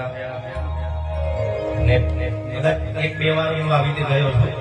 આવ્યા ને એક બે વાર હું આવી રીતે ગયો છું.